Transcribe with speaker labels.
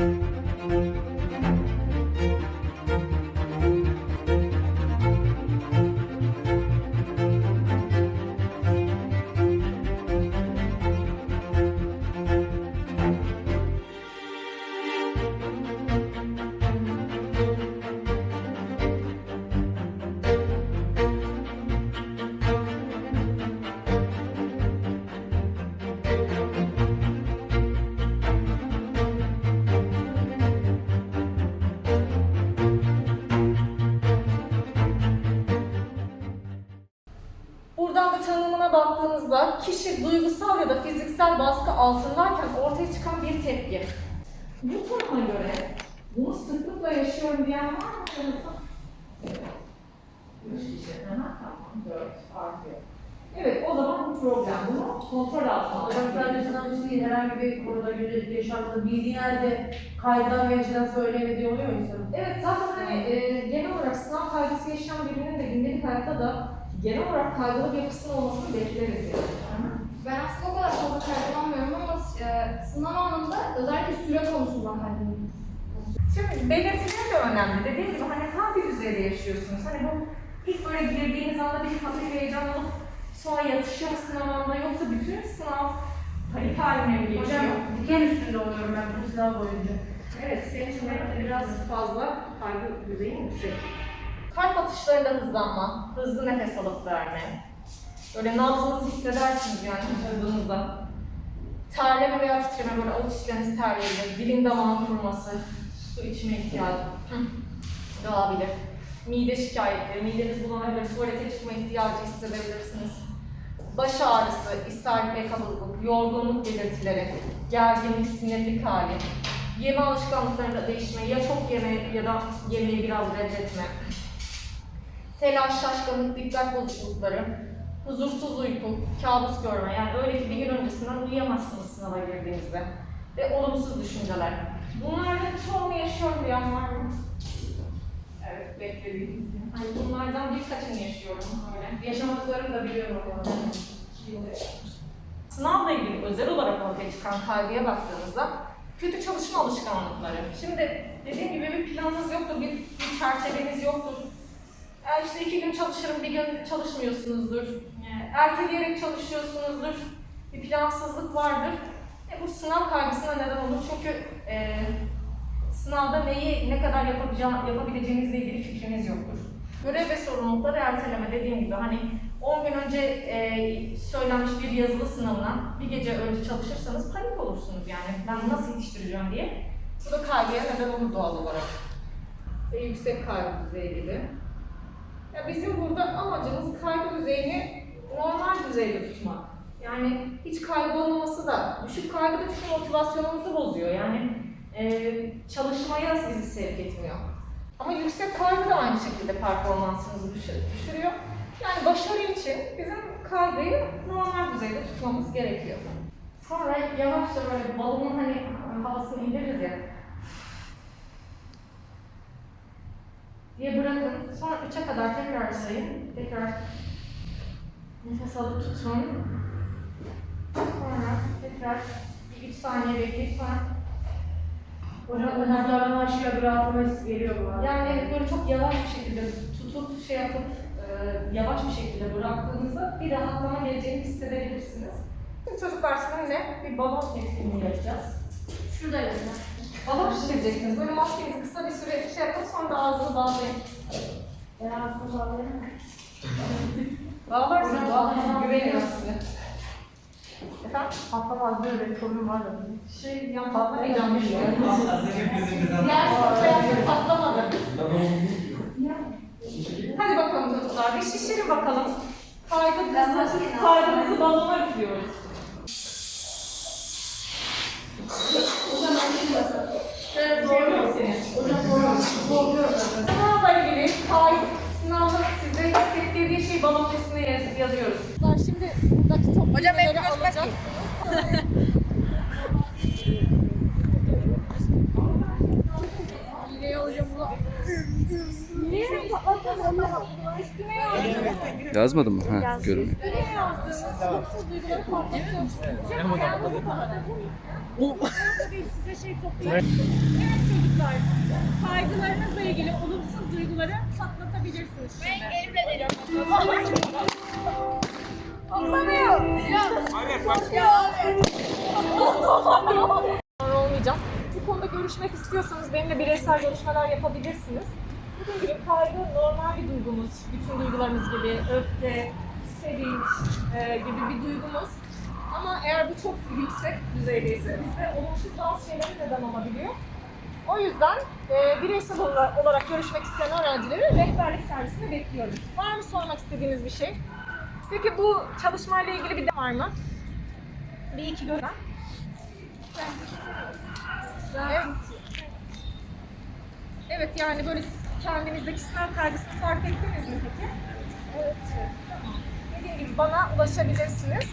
Speaker 1: thank you sınavına baktığınızda kişi duygusal ya da fiziksel baskı altındayken ortaya çıkan bir tepki. Bu tanıma göre bunu sıklıkla yaşıyorum diyen var mı. Üç kişi. Aha, tamam. Dört artıyor. Evet, o zaman bu problem. Bunu kontrol altına
Speaker 2: Hocam
Speaker 1: almak
Speaker 2: sadece için değil, herhangi bir konuda gündelik yaşamda bildiğin halde kaydan ve söylemediği oluyor mu insanın?
Speaker 1: Evet, zaten hani e, genel olarak sınav kaygısı yaşayan birinin de gündelik hayatta da genel olarak kaygılı bir yapısının olmasını bekleriz yani.
Speaker 3: Ben aslında o kadar fazla kaygılanmıyorum ama e, sınav anında özellikle süre konusundan kaygılanıyorum.
Speaker 1: Şimdi belirtiler de önemli. Dediğim gibi hani hangi düzeyde yaşıyorsunuz? Hani bu ilk böyle girdiğiniz anda bir hafif heyecan olup sonra yatışıyor mu sınav anında yoksa bütün sınav panik haline mi geçiyor?
Speaker 2: Hocam diken üstünde oluyorum ben bu sınav boyunca.
Speaker 1: Evet, senin için biraz fazla kaygı düzeyin yüksek. Kalp atışlarında hızlanma, hızlı nefes alıp verme. Böyle nabzınızı hissedersiniz yani hızlandığınızda. Terleme veya titreme, böyle avuç içleriniz terleyebilir. Dilin damağın kuruması, su içme ihtiyacı doğabilir. Mide şikayetleri, mideniz bulanabilir, tuvalete çıkma ihtiyacı hissedebilirsiniz. Baş ağrısı, ishal ve kabızlık, yorgunluk belirtileri, gerginlik, sinirlik hali, yeme alışkanlıklarında değişme, ya çok yeme ya da yemeği biraz reddetme, telaş, şaşkınlık, dikkat bozuklukları, huzursuz uyku, kabus görme, yani öyle ki bir gün öncesinden uyuyamazsınız sınava girdiğinizde ve olumsuz düşünceler. Bunlardan çoğunu yaşıyorum diyen var mı? Evet, beklediğiniz. Hani bunlardan birkaçını yaşıyorum öyle.
Speaker 2: Yaşamadıklarımı da biliyorum konuda.
Speaker 1: Sınavla ilgili özel olarak ortaya çıkan kaygıya baktığımızda kötü çalışma alışkanlıkları. Şimdi dediğim gibi bir planınız yoktur, bir, bir çerçeveniz yoktur. Ya işte iki gün çalışırım, bir gün çalışmıyorsunuzdur. Yani erteleyerek çalışıyorsunuzdur. Bir plansızlık vardır. E bu sınav kaygısına neden olur. Çünkü e, sınavda neyi ne kadar yapabileceğinizle ilgili fikriniz yoktur. Görev ve sorumlulukları erteleme dediğim gibi hani 10 gün önce e, söylenmiş bir yazılı sınavına bir gece önce çalışırsanız panik olursunuz yani. Ben nasıl yetiştireceğim diye. Bu da kaygıya neden olur doğal olarak. Ve yüksek kaygı düzeyi. Bizim burada amacımız kaygı düzeyini normal düzeyde tutmak. Yani hiç kaygı olmaması da, düşük kaygı da çünkü motivasyonumuzu bozuyor. Yani e, çalışmaya bizi sevk etmiyor. Ama yüksek kaygı da aynı şekilde performansınızı düşür- düşürüyor. Yani başarı için bizim kaygıyı normal düzeyde tutmamız gerekiyor. Sonra yavaşça böyle balonun hani havasını indiririz ya. Diye bırakın. Sonra 3'e kadar tekrar sayın. Tekrar nefes alıp tutun. Sonra tekrar bir 3 saniye bekleyip sonra
Speaker 2: Hocam omuzlardan aşağıya bir rahatlama hissi geliyor bana.
Speaker 1: yani evet böyle çok yavaş bir şekilde tutup şey yapıp e, yavaş bir şekilde bıraktığınızda bir rahatlama geleceğini hissedebilirsiniz. Şimdi çocuklar sizinle bir balon etkinliği yapacağız.
Speaker 2: Şuradayım
Speaker 1: Balon şişireceksiniz. Böyle maskenizi kısa bir süre şey yapın sonra da ağzını bağlayın.
Speaker 2: ben. Ağzımı bağlayayım.
Speaker 1: Bağlarsın, bağlayın. Güveniyorum size. Efendim?
Speaker 2: Patlamaz diyor benim sorunum var da.
Speaker 1: Şey, ya bir şey.
Speaker 4: Azıcık
Speaker 1: Diğer sınıfta patlamadı. Hadi bakalım çocuklar, bir şişirin bakalım. Kaygınızı, kaygınızı balona üflüyoruz.
Speaker 2: Hocam ben şey basarım.
Speaker 1: Şöyle zorluyor seni.
Speaker 2: Hocam sonra zaten.
Speaker 1: Sınavla ilgili kaygı, sınavda size hissettirdiği şeyi balon üstüne yaz- yazıyoruz. Şimdi buradaki top Hocam benim alacağız.
Speaker 5: Yazmadın mı? Ha, görünüyor.
Speaker 6: size şey toplayayım. Evet çocuklar, kaygılarınızla ilgili duyguları patlatabilirsiniz şimdi. Ben elimle veriyorum.
Speaker 1: Sonra olmayacağım. Bu konuda görüşmek istiyorsanız benimle bireysel görüşmeler yapabilirsiniz. Dediğim gibi kaygı normal bir duygumuz. Bütün duygularımız gibi öfke, sevinç e, gibi bir duygumuz. Ama eğer bu çok yüksek düzeydeyse bizde olumsuz bazı şeylere neden olabiliyor. O yüzden e, bireysel olarak, görüşmek isteyen öğrencileri rehberlik servisine bekliyorum. Var mı sormak istediğiniz bir şey? Peki bu çalışmayla ilgili bir de var mı? Bir iki gören. Evet. Evet yani böyle kendinizdeki sınav kaygısını fark ettiniz mi peki? Evet. Dediğim gibi bana ulaşabilirsiniz.